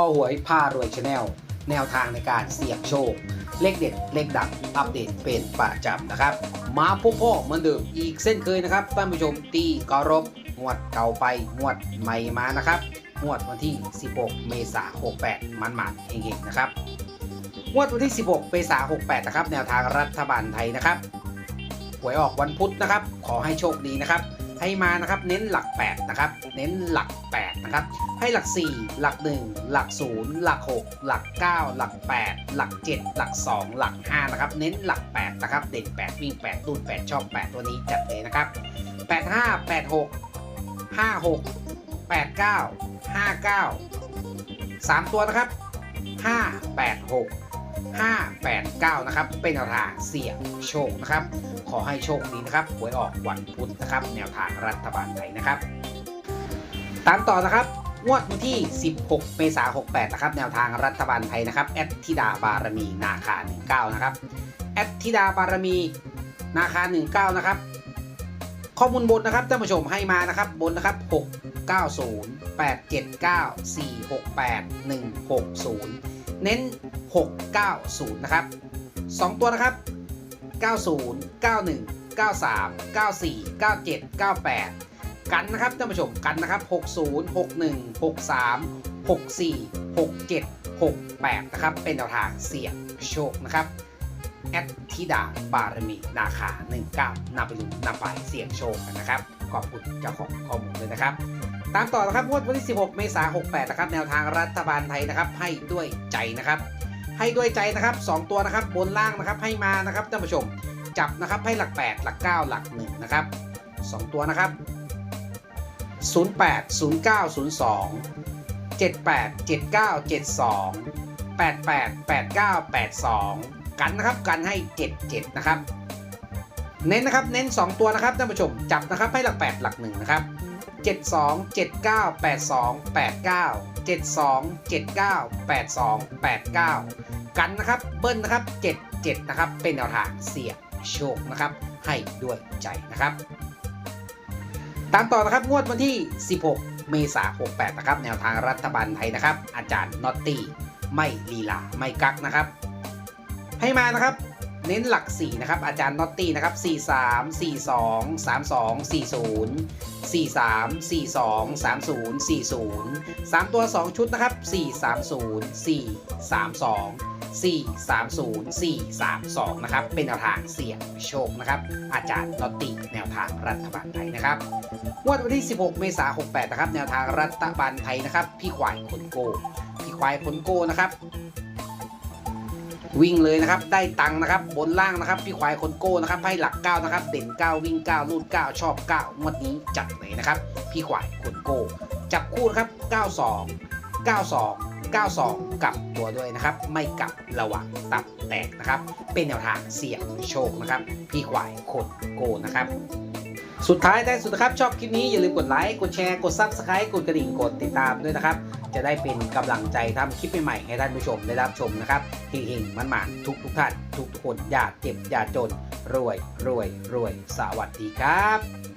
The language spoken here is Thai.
อหวยพารวยชาแนลแนวทางในการเสี่ยงโชค เลขเด็ด เลขดังอัปเดตเป็นประจำนะครับ มาพบพ่อเหมือนเดิมอีกเส้นเคยนะครับท่านผู้ชมตีกรบงวดเก่าไปงวดใหม่มานะครับงวดวันที่ 16 เมษายน 68 มันมันๆเองๆนะครับงวดวันที่ 16 เมษายน 68 นะครับ แนวทางรัฐบาลไทยนะครับหวยออกวันพุธนะครับ ขอให้โชคดีนะครับ ให้มานะครับเน้นหลัก 8 นะครับ เน้นหลัก 8 นะครับ ให้หลัก 4 หลัก 1 หลัก 0 หลัก 6 หลัก 9 หลัก 8 หลัก 7 หลัก 2 หลัก 5 นะครับ เน้นหลัก 8 นะครับ เด่น 8 วิ่ง 8 ตูน8 ชอบ 8 ตัวนี้จัดเลยนะครับ 85 86 56 89 59 3 ตัวนะครับ 586 589 นะครับ เป็นแนวทางเสี่ยงโชคนะครับ ขอให้โชคดีนะครับหวยออกวันพุธนะครับ แนวทางรัฐบาลไทยนะครับ ตามต่อนะครับงวดวันที่ 16 เมษายน 68 นะครับ แนวทางรัฐบาลไทยนะครับ แอดทิดาบารมีนาคา 19 นะครับ แอดทิดาบารมีนาคา 19 นะครับ ข้อมูลบนนะครับท่านผู้ชมให้มานะครับ บนนะครับ 690 879 468 160 เน้น 690 นะครับ 2 ตัวนะครับ 90 91 93 94 97 98 กันนะครับท่านผู้ชมกันนะครับ 60 61 63 64 67 68 นะครับ เป็นแนวทางเสี่ยงโชคนะครับแอดทิดาบารมีนาคา 19นำไปลุ้นนำไปเสี่ยงโชคกันนะครับ ขอบคุณเจ้าของข้อมูลเลยนะครับ ตามต่อนะครับงวดวันที่ 16 เมษายน 68 นะครับ แนวทางรัฐบาลไทยนะครับ ให้ด้วยใจนะครับ ให้ด้วยใจนะครับ 2 ตัวนะครับบนล่างนะครับให้มานะครับท่านผู้ชมจับนะครับให้หลัก 8 หลัก 9 หลัก1นะครับ 2 ตัวนะครับ 08 09 02 78 79 72 88 89 82 กันนะครับกันให้ 77 นะครับ เน้นนะครับเน้น 2 ตัวนะครับท่านผู้ชมจับนะครับให้หลัก 8 หลัก1นะครับ 72 79 82 89 72 79 82 89 กันนะครับเบิ้ลนะครับ 77 นะครับ เป็นแนวทางเสี่ยงโชคนะครับ ให้ด้วยใจนะครับ ตามต่อนะครับงวดวันที่ 16 เมษายน68 นะครับ แนวทางรัฐบาลไทยนะครับ อาจารย์นอตตี้ไม่ลีลาไม่กักนะครับ ให้มานะครับ เน้นหลัก4นะครับอาจารย์น็อตตี้นะครับ 43 42 32 40 43 42 30 40 3 ตัว 2 ชุดนะครับ 430 432 430 432 นะครับ เป็นแนวทางเสี่ยงโชคนะครับ อาจารย์ลอตติแนวทางรัฐบาลไทยนะครับวดวันที่ 16 เมษายน 68 นะครับ แนวทางรัฐบาลไทยนะครับ พี่ควายขนโก พี่ควายขนโกนะครับ วิ่งเลยนะครับ ได้ตังค์นะครับ บนล่างนะครับ พี่ควายคนโก้นะครับ ให้หลัก 9 นะครับ เด่น 9 วิ่ง 9 รูด 9 ชอบ 9 งวดนี้จัดเลยนะครับ พี่ควายคนโก้ จับคู่นะครับ 92 92 92 กลับตัวด้วยนะครับ ไม่กลับระหว่างตับแตกนะครับ เป็นแนวทางเสี่ยงโชคนะครับ พี่ควายคนโก้นะครับ สุดท้ายท้ายสุดนะครับ ชอบคลิปนี้อย่าลืมกดไลค์ กดแชร์ กด Subscribe กดกระดิ่ง กดติดตามด้วยนะครับ จะได้เป็นกำลังใจทำคลิปใหม่ๆให้ท่านผู้ชมได้รับชมนะครับเฮงๆมันมาทุกทุกท่าน ทุกทุกคนอย่าเจ็บอย่าจน รวยรวยรวยสวัสดีครับ